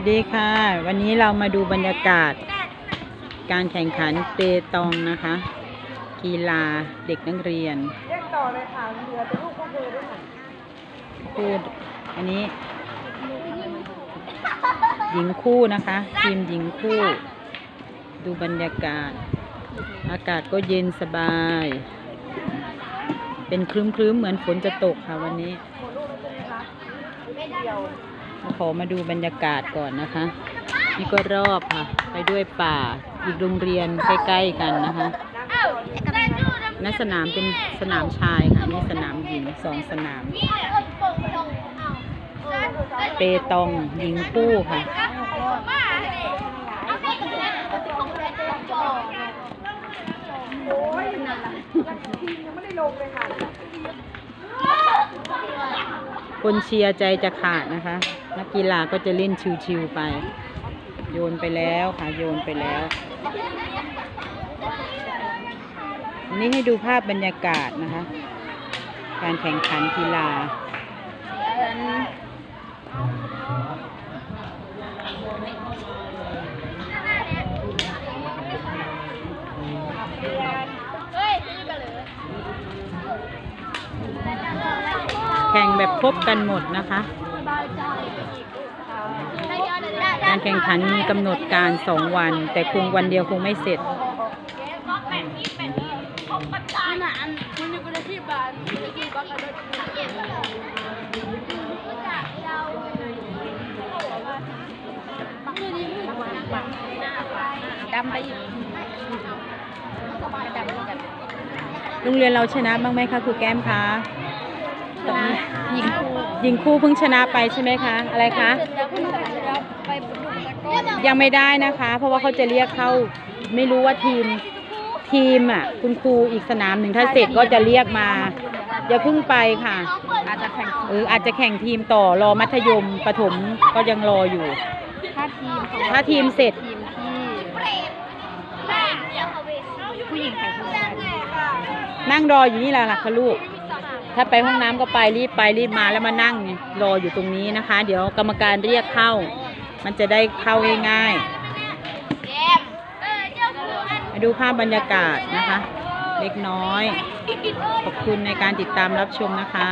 วัสดีค่ะ วันนี้เรามาดูบรรยากาศ การแข่งขันเปตองนะคะ กีฬาเด็กนักเรียนเรียกต่อเลยค่ะเหลือแต่ลูกก็คือด้วยค่ะคู่อันนี้ หญิงคู่นะคะ ทีมหญิงคู่ ดูบรรยากาศ อากาศก็เย็นสบาย เป็นครึ้มๆเหมือนฝนจะตกค่ะวันนี้หมดลูกแล้วใช่ไหมคะเดียว ขอมาดูบรรยากาศก่อนนะคะ นี่ก็รอบค่ะ ไปด้วยป่า อีกโรงเรียนใกล้ๆกันนะคะนั่นสนามเป็นสนามชายค่ะนี่สนามหญิงสองสนาม เปตองหญิงคู่ค่ะ โอ้ยทียังไม่ได้ลงเลยค่ะคนเชียร์ใจจะขาดนะคะ นักกีฬาก็จะเล่นชิวๆไป โยนไปแล้วค่ะโยนไปแล้วอันนี้ให้ดูภาพบรรยากาศนะคะ การแข่งขันกีฬาแข่งแบบครบกันหมดนะคะ การแข่งขันมีกำหนดการสองวัน แต่คงวันเดียวคงไม่เสร็จ ดำไปอีกโรงเรียนเราชนะบ้างไหมคะครูแก้มคะนะยิง คู่ยิงคู่เพิ่งชนะไปใช่ไหมคะ อะไรคะแล้วคุณจะไปดูตะก้อนยังไม่ได้นะคะ เพราะว่าเขาจะเรียกเข้าไม่รู้ว่าทีมทีมอะ คุณครูอีกสนามหนึ่งถ้าเสร็จก็จะเรียกมาอย่าเพิ่งไปค่ะ อาจจะแข่งเอออาจจะแข่งทีมต่อรอมัธยมประถมก็ยังรออยู่ ถ้าทีมของถ้าทีมเสร็จทีมที่ผู้หญิงแข่งผู้ชายนั่งรออยู่นี่แหละล่ะค่ะลูก ถ้าไปห้องน้ำก็ไปรีบไปรีบมาแล้วมานั่งรออยู่ตรงนี้นะคะ เดี๋ยวกรรมการเรียกเข้า มันจะได้เข้าง่ายๆมาดูภาพบรรยากาศนะคะ เล็กน้อย ขอบคุณในการติดตามรับชมนะคะ